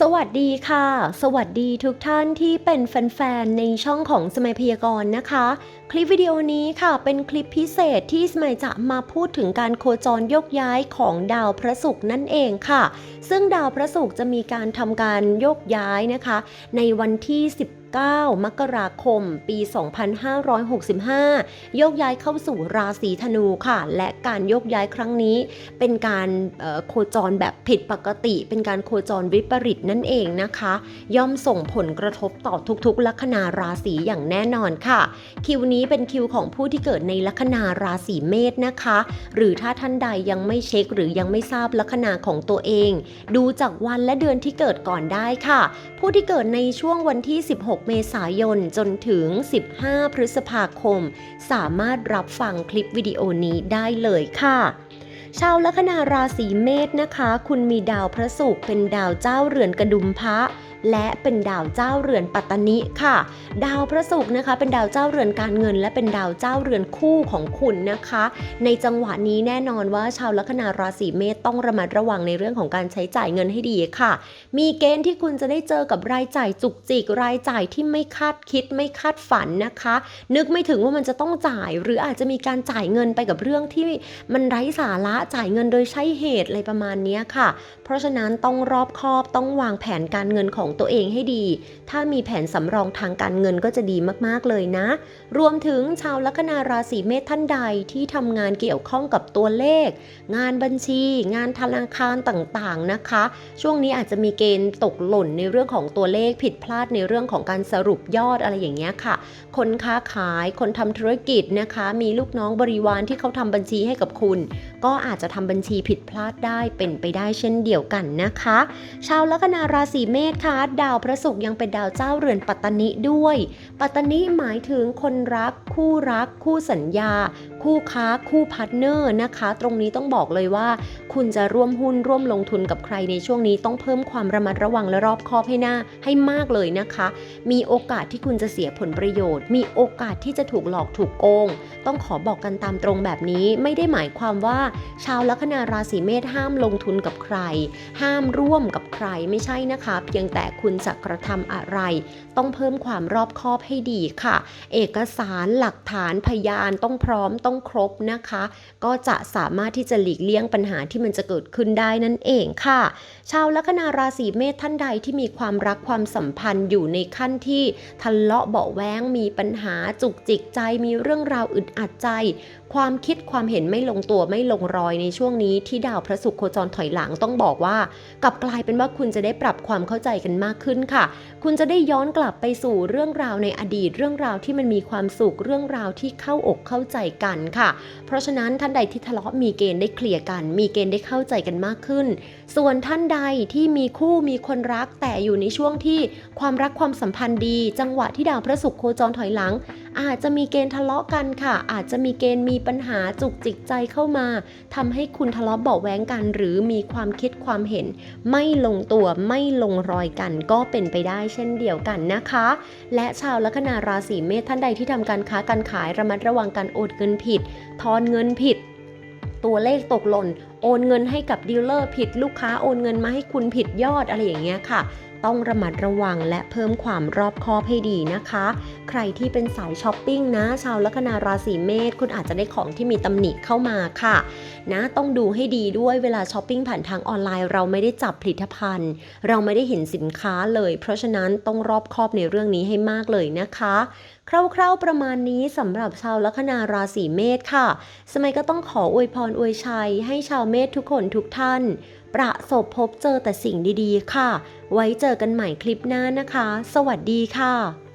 สวัสดีค่ะ สวัสดีทุกท่านที่เป็นแฟนๆ ในช่องของสมัยพยากรณ์นะคะ คลิปวิดีโอนี้ค่ะเป็นคลิปพิเศษที่สมัยจะมาพูดถึงการโคจรยกย้ายของดาวพระศุกร์นั่นเองค่ะ ซึ่งดาวพระศุกร์จะมีการทำการยกย้ายนะคะ ในวันที่ 9 มกราคม ปี 2565 โยกย้ายเข้าสู่ราศีธนูค่ะ และการโยกย้ายครั้งนี้ เป็นการโคจรแบบผิดปกติ เป็นการโคจรวิปริตนั่นเองนะคะ ย่อมส่งผลกระทบต่อทุกๆ ลัคนาราศีอย่างแน่นอนค่ะ คิวนี้เป็นคิวของผู้ที่เกิดในลัคนาราศีเมษนะคะ หรือถ้าท่านใดยังไม่เช็คหรือยังไม่ทราบลัคนาของตัวเอง ดูจากวันและเดือนที่เกิดก่อนได้ค่ะ ผู้ที่เกิดในช่วงวันที่ 16เมษายน จนถึง 15 พฤษภาคม สามารถรับฟังคลิปวิดีโอนี้ได้เลยค่ะชาวลัคนาราศีเมษนะคะ คุณมีดาวพระศุกร์เป็นดาวเจ้าเรือนกระดุมพระ และเป็นดาวเจ้าเรือนปัตตนิค่ะ ดาวพระศุกร์นะคะ เป็นดาวเจ้าเรือนการเงิน และเป็นดาวเจ้าเรือนคู่ของคุณนะคะ ในจังหวะนี้แน่นอนว่าชาวลัคนาราศีเมษต้องระมัดระวังในเรื่องของการใช้จ่ายเงินให้ดีค่ะ มีเกณฑ์ที่คุณจะได้เจอกับรายจ่ายจุกจิกรายจ่ายที่ไม่คาดคิดไม่คาดฝันนะคะ นึกไม่ถึงว่ามันจะต้องจ่าย หรืออาจจะมีการจ่ายเงินไปกับเรื่องที่มันไร้สาระจ่ายเงินโดยใช้เหตุอะไรประมาณนี้ค่ะ เพราะฉะนั้นต้องรอบคอบต้องวางแผนการเงินของตัวเองให้ดี ถ้ามีแผนสำรองทางการเงินก็จะดีมากๆเลยนะ รวมถึงชาวลัคนาราศีเมษท่านใดที่ทำงานเกี่ยวข้องกับตัวเลข งานบัญชี งานธนาคารต่างๆนะคะ ช่วงนี้อาจจะมีเกณฑ์ตกหล่นในเรื่องของตัวเลขผิดพลาดในเรื่องของการสรุปยอดอะไรอย่างเงี้ยค่ะ คนค้าขายคนทำธุรกิจนะคะ มีลูกน้องบริวารที่เขาทำบัญชีให้กับคุณ ก็อาจจะทำบัญชีผิดพลาดได้เป็นไปได้เช่นเดียวกันนะคะ ชาวลัคนาราศีเมษค่ะดาวพระศุกร์ยังเป็นดาวเจ้าเรือนปัตตนิด้วย ปัตตนิหมายถึงคนรัก คู่รัก คู่สัญญา คู่ค้า คู่พาร์ทเนอร์นะคะ ตรงนี้ต้องบอกเลยว่า คุณจะร่วมหุ้นร่วมลงทุนกับใครในช่วงนี้ต้องเพิ่มความระมัดระวังและรอบคอบให้หน้าให้มากเลยนะคะ มีโอกาสที่คุณจะเสียผลประโยชน์ มีโอกาสที่จะถูกหลอกถูกโกง ต้องขอบอกกันตามตรงแบบนี้ไม่ได้หมายความว่า ชาวลัคนาราศีเมษห้ามลงทุนกับใคร ห้ามร่วมกับใครไม่ใช่นะคะ เพียงแต่คุณจะกระทำอะไร ต้องเพิ่มความรอบคอบให้ดีค่ะ เอกสารหลักฐานพยานต้องพร้อมต้องครบนะคะ ก็จะสามารถที่จะหลีกเลี่ยงปัญหาที่มันจะเกิดขึ้นได้นั่นเองค่ะ ชาวลัคนาราศีเมษท่านใดที่มีความรักความสัมพันธ์อยู่ในขั้นที่ทะเลาะเบาแวงมีปัญหาจุกจิกใจมีเรื่องราวอึดอัดใจ ความคิดความเห็นไม่ลงตัวไม่ลงรอยในช่วงนี้ที่ดาวพระศุกร์โคจรถอยหลังต้องบอกว่า กลับกลายเป็นว่าคุณจะได้ปรับความเข้าใจกันมากขึ้นค่ะ คุณจะได้ย้อนกลับไปสู่เรื่องราวในอดีตเรื่องราวที่มันมีความสุขเรื่องราวที่เข้าอกเข้าใจกันค่ะ เพราะฉะนั้นท่านใดที่ทะเลาะมีเกณฑ์ได้เคลียร์กัน มีเกณฑ์ได้เข้าใจกันมากขึ้น ส่วนท่านใดที่มีคู่มีคนรักแต่อยู่ในช่วงที่ความรักความสัมพันธ์ดี จังหวะที่ดาวพระศุกร์โคจรถอยหลัง อาจจะมีเกณฑ์ทะเลาะกันค่ะ อาจจะมีเกณฑ์มีปัญหาจุกจิกใจเข้ามาทำให้คุณทะเลาะเบาแวงกัน หรือมีความคิดความเห็น ไม่ลงตัวไม่ลงรอยกันก็เป็นไปได้เช่นเดียวกันนะคะ และชาวลัคนาราศีเมษท่านใดที่ทำการค้าการขายระมัดระวังการโอนเงินผิด ทอนเงินผิดตัวเลขตกหล่น โอนเงินให้กับดีลเลอร์ผิดลูกค้าโอนเงินมาให้คุณผิดยอดอะไรอย่างเงี้ยค่ะ ต้องระมัดระวังและเพิ่มความรอบคอบให้ดีนะคะ ใครที่เป็นสายช้อปปิ้งนะ ชาวลัคนาราศีเมษคุณอาจจะได้ของที่มีตำหนิเข้ามาค่ะ นะต้องดูให้ดีด้วยเวลาช้อปปิ้งผ่านทางออนไลน์ เราไม่ได้จับผลิตภัณฑ์ เราไม่ได้เห็นสินค้าเลย เพราะฉะนั้นต้องรอบคอบในเรื่องนี้ให้มากเลยนะคะคร่าวๆ ประมาณนี้สำหรับชาวลัคนาราศีเมษค่ะ สมัยก็ต้องขออวยพรอวยชัยให้ชาวเมษทุกคนทุกท่าน ประสบพบเจอแต่สิ่งดีๆ ค่ะ ไว้เจอกันใหม่คลิปหน้านะคะ สวัสดีค่ะ